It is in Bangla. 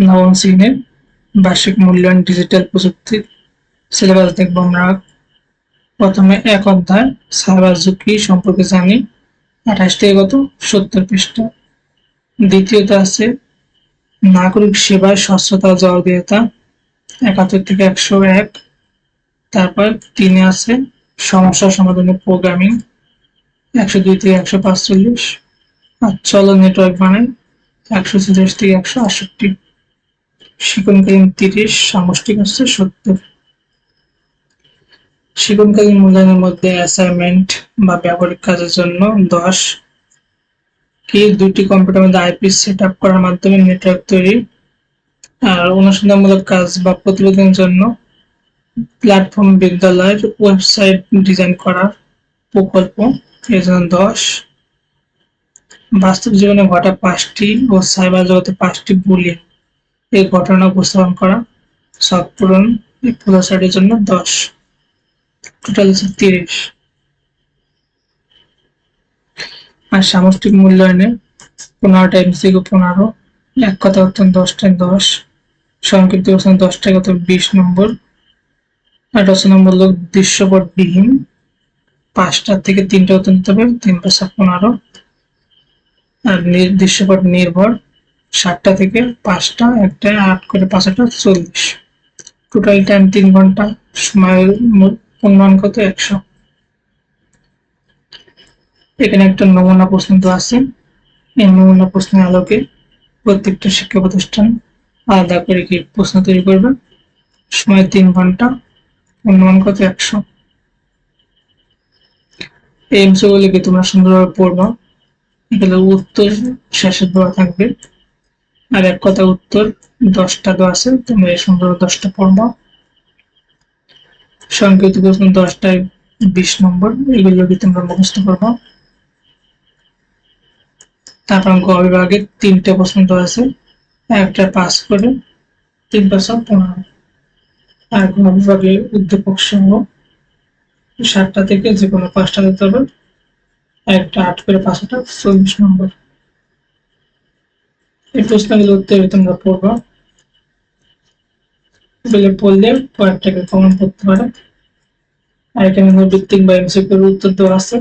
নবম শ্রেণির বার্ষিক মূল্যায়ন ডিজিটাল প্রযুক্তির সিলেবাস দেখব আমরা। প্রথমে এক অধ্যায় সাইবার ঝুঁকি সম্পর্কে জানি। আঠাশ থেকে কত? সত্তর পৃষ্ঠা। দ্বিতীয়তে আছে, নাগরিক সেবায় স্বচ্ছতা, জবাবদিহিতা, একাত্তর থেকে একশো এক। তারপর তিনে আছে, সমস্যা সমাধানের প্রোগ্রামিং একশো দুই থেকে একশো পাঁচচল্লিশ। আর চলো নেটওয়ার্ক বানাই, একশো ছেচল্লিশ থেকে একশো আটষট্টি। শিকনকালীন তিরিশ, সামষ্টিক হচ্ছে সত্তর। শিকনকালীন মূল্যায়নের মধ্যে অ্যাসাইনমেন্ট বা ব্যবহারিক কাজের জন্য দশ। কি দুটি কম্পিউটার মধ্যে আইপি সেট আপ করার মাধ্যমে নেটওয়ার্ক তৈরি? আর অনুসন্ধানমূলক কাজ বা প্রতিবেদনের জন্য প্ল্যাটফর্ম বিদ্যালয়ের ওয়েবসাইট ডিজাইন করার প্রকল্প, এর জন্য দশ। বাস্তব জীবনে ঘটা পাঁচটি ও সাইবার জগতে পাঁচটি বুলিং এই ঘটনা উপস্থাপন করা, সব পূরণ সাইডের জন্য দশ টোটাল হচ্ছে তিরিশ। আর সামষ্টিক মূল্যায়নে পনেরোটা এমসিকিউ পনেরো, এক কথা উত্তর দশটায় দশ, সংক্ষিপ্ত প্রশ্ন দশটায় কত বিশ নম্বর। আর রচনামূলক দৃশ্যপটবিহীন, পাঁচটা থেকে তিনটা উত্তর নিতে হবে তিন পাঁচটা পনেরো। আর দৃশ্যপট নির্ভর সাতটা থেকে পাঁচটা, একটা আট করে পাঁচ পাঁচটা চল্লিশ। টোটাল টাইম তিন ঘণ্টা সময়ের পূর্ণাঙ্ক কত? একশো। এখানে একটা নমুনা প্রশ্ন তো আছে। এই নমুনা প্রশ্নের আলোকে প্রত্যেকটা শিক্ষা প্রতিষ্ঠান আলাদা করে কি প্রশ্ন তৈরি করবে? সময় তিন ঘণ্টা, অনুমান কত? একশো। এই অংশগুলিকে তোমরা সুন্দরভাবে পড়বা। এগুলো উত্তর শেষের দেওয়া থাকবে। আর এক কথা উত্তর, দশটা দেওয়া আছে তোমরা এই সুন্দর দশটা পড়বা। সংক্ষিপ্ত প্রশ্ন, দশটায় বিশ নম্বর, এগুলো কি তোমরা মুখস্থ করবা। তারপর গ তিনটে প্রশ্ন দেওয়া আছে, একটা পাস করে, তিন পাঁচশো পনেরো। আর গ বিভাগে উদ্দীপক সহ সাতটা থেকে যে কোনো পাঁচটা দিতে হবে, একটা আট করে পাঁচটা চল্লিশ নম্বর। এই প্রশ্নগুলো উত্তর তোমরা পড়বা। এগুলো পড়লে কয়েকটাকে কমন করতে পারো। আর এখানে ভিত্তিক বা এমসিকিউর উত্তর দেওয়া আছে।